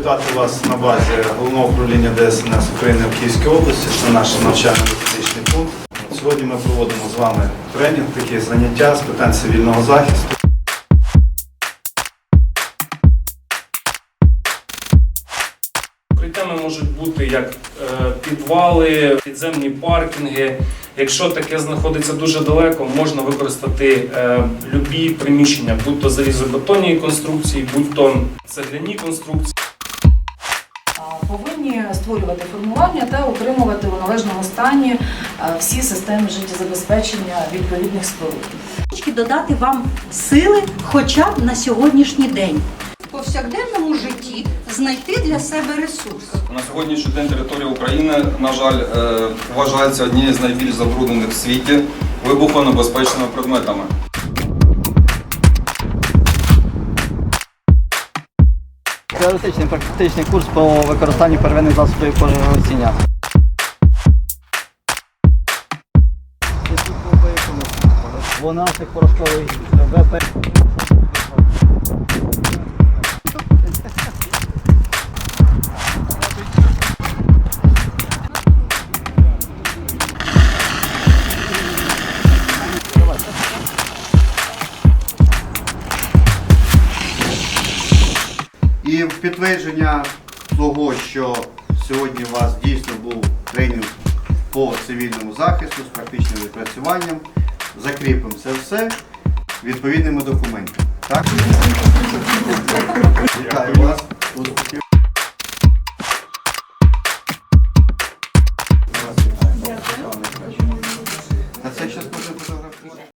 вітати вас на базі головного управління ДСНС України в Київській області. Це наш навчально-методичний пункт. Сьогодні ми проводимо з вами тренінг, такі заняття з питань цивільного захисту. Укриттями можуть бути як е, підвали, підземні паркінги. Якщо таке знаходиться дуже далеко, можна використати е, любі приміщення, будь то залізобетонні конструкції, будь то цегляні конструкції. Створювати формування та утримувати у належному стані всі системи життєзабезпечення відповідних споруд. Трошки додати вам сили хоча б на сьогоднішній день. в повсякденному житті знайти для себе ресурс. На сьогоднішній день територія України, на жаль, е, вважається однією з найбільш забруднених в світі вибухонебезпечними предметами. Теоретичний практичний курс по використанню первинних засобів пожежогасіння. цих порошковий ВП. І в підтвердження того, що сьогодні у вас дійсно був тренінг по цивільному захисту з практичним відпрацюванням, закріпимо це все відповідними документами. Так? Вітаю вас.